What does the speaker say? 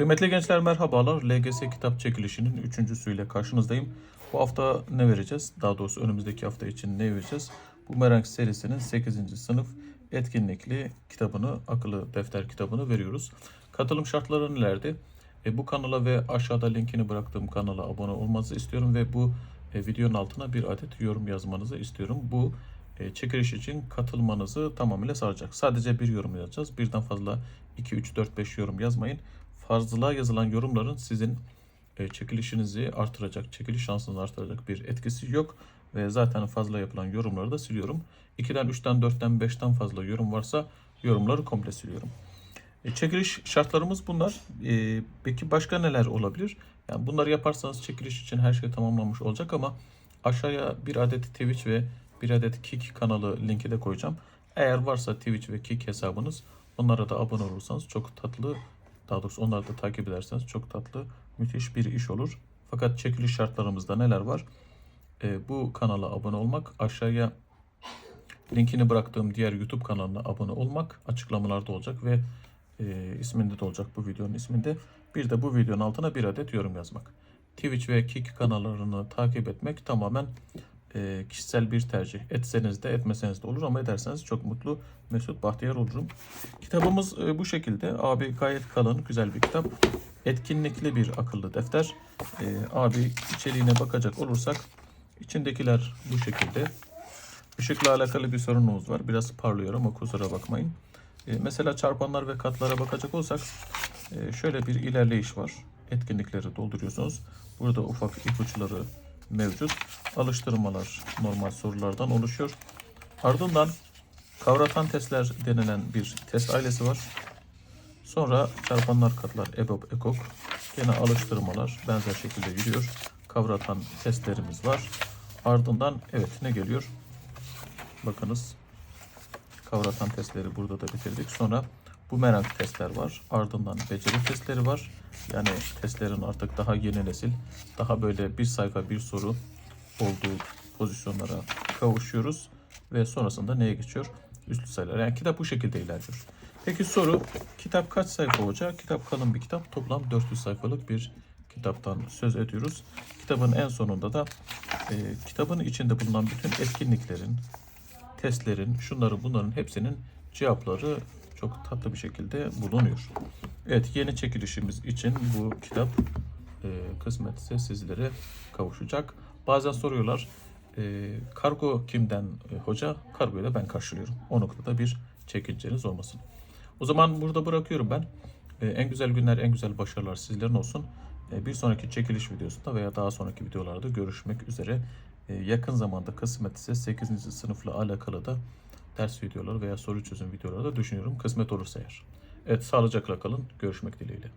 Kıymetli gençler merhabalar. LGS kitap çekilişinin üçüncüsüyle karşınızdayım. Bu hafta ne vereceğiz? Daha doğrusu önümüzdeki hafta için ne vereceğiz? Bu Merak serisinin 8. sınıf etkinlikli kitabını, akıllı defter kitabını veriyoruz. Katılım şartları nelerdi? E, bu kanala ve aşağıda linkini bıraktığım kanala abone olmanızı istiyorum ve bu e, videonun altına bir adet yorum yazmanızı istiyorum. Bu e, çekiliş için katılmanızı tamamıyla sağlayacak. Sadece bir yorum yazacağız. Birden fazla 2, 3, 4, 5 yorum yazmayın. Fazla yazılan yorumların sizin e, çekilişinizi artıracak, çekiliş şansını artıracak bir etkisi yok. Ve zaten fazla yapılan yorumları da siliyorum. 2'den, 3'ten, 4'ten, 5'ten fazla yorum varsa yorumları komple siliyorum. E, çekiliş şartlarımız bunlar. E, peki başka neler olabilir? Yani bunları yaparsanız çekiliş için her şey tamamlanmış olacak ama aşağıya bir adet Twitch ve bir adet Kik kanalı linki de koyacağım. Eğer varsa Twitch ve Kik hesabınız onlara da abone olursanız çok tatlı daha doğrusu onları da takip ederseniz çok tatlı müthiş bir iş olur. Fakat çekiliş şartlarımızda neler var? E, bu kanala abone olmak, aşağıya linkini bıraktığım diğer YouTube kanalına abone olmak açıklamalarda olacak ve e, isminde de olacak bu videonun isminde. Bir de bu videonun altına bir adet yorum yazmak. Twitch ve Kik kanallarını takip etmek tamamen e, kişisel bir tercih. Etseniz de etmeseniz de olur ama ederseniz çok mutlu, mesut, bahtiyar olurum. Kitabımız e, bu şekilde. Abi gayet kalın, güzel bir kitap. Etkinlikli bir akıllı defter. E, abi içeriğine bakacak olursak içindekiler bu şekilde. Işıkla alakalı bir sorunumuz var. Biraz parlıyor ama kusura bakmayın. E, mesela çarpanlar ve katlara bakacak olsak e, şöyle bir ilerleyiş var. Etkinlikleri dolduruyorsunuz. Burada ufak ipuçları mevcut. Alıştırmalar normal sorulardan oluşuyor. Ardından kavratan testler denilen bir test ailesi var. Sonra çarpanlar katlar EBOB EKOK. Gene alıştırmalar benzer şekilde yürüyor. Kavratan testlerimiz var. Ardından evet ne geliyor? Bakınız kavratan testleri burada da bitirdik. Sonra bu merak testler var. Ardından beceri testleri var. Yani testlerin artık daha yeni nesil, daha böyle bir sayfa bir soru olduğu pozisyonlara kavuşuyoruz. Ve sonrasında neye geçiyor? Üstlü sayılar. Yani kitap bu şekilde ilerliyor. Peki soru, kitap kaç sayfa olacak? Kitap kalın bir kitap. Toplam 400 sayfalık bir kitaptan söz ediyoruz. Kitabın en sonunda da e, kitabın içinde bulunan bütün etkinliklerin, testlerin, şunların bunların hepsinin cevapları çok tatlı bir şekilde bulunuyor. Evet yeni çekilişimiz için bu kitap e, kısmetse sizlere kavuşacak. Bazen soruyorlar e, kargo kimden e, hoca? Kargoyu da ben karşılıyorum. O noktada bir çekinceniz olmasın. O zaman burada bırakıyorum ben. E, en güzel günler, en güzel başarılar sizlerin olsun. E, bir sonraki çekiliş videosunda veya daha sonraki videolarda görüşmek üzere. E, yakın zamanda kısmet ise 8. sınıfla alakalı da ders videoları veya soru çözüm videoları da düşünüyorum. Kısmet olursa eğer. Evet sağlıcakla kalın. Görüşmek dileğiyle.